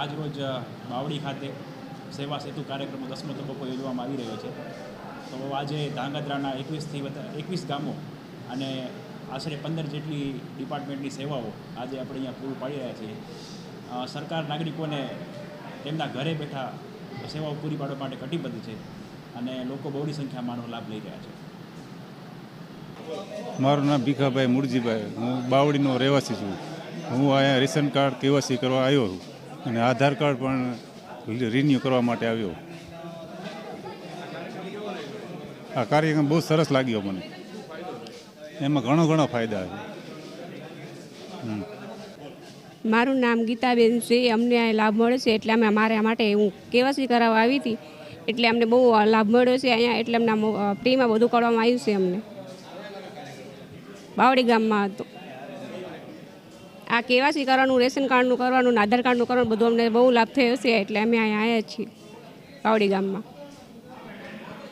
આજ રોજ બાવડી ખાતે સેવા સેતુ કાર્યક્રમનો દસમો તબક્કો યોજવામાં આવી રહ્યો છે. તો આજે ધાંગધ્રાના એકવીસથી એકવીસ ગામો અને આશરે પંદર જેટલી ડિપાર્ટમેન્ટની સેવાઓ આજે આપણે અહીંયા પૂરું પાડી રહ્યા છીએ. સરકાર નાગરિકોને તેમના ઘરે બેઠા સેવાઓ પૂરી પાડવા માટે કટિબદ્ધ છે અને લોકો બહોળી સંખ્યામાં આનો લાભ લઈ રહ્યા છે. મારું નામ ભીખાભાઈ મુરજીભાઈ. હું બાવળીનો રહેવાસી છું. હું અહીંયા રેશન કાર્ડ કેવાસી કરવા આવ્યો છું. અને આધાર કાર્ડ પણ રિન્યૂ કરવા માટે આવ્યો. આ કાર્યક્રમ બહુ સરસ લાગ્યો મને. એમાં ઘણો ઘણો ફાયદા છે. મારું નામ ગીતાબેન છે, અમને આ લાભ મળે છે, એટલે અમે મારા માટે હું કેવાસી કરાવવા આવી હતી, એટલે અમને બહુ લાભ મળ્યો છે અહીંયા, એટલે અમને ફ્રીમાં બધું કરવામાં આવ્યું છે અમને. બાવડી ગામમાં હતું. આ કેવાસી કરવાનું રેશન કાર્ડનું કરવાનું, આધાર કાર્ડનું કરવાનું, બધું અમને બહુ લાભ થયો છે, એટલે અમે અહીંયા આવ્યા છીએ પાવડી ગામમાં.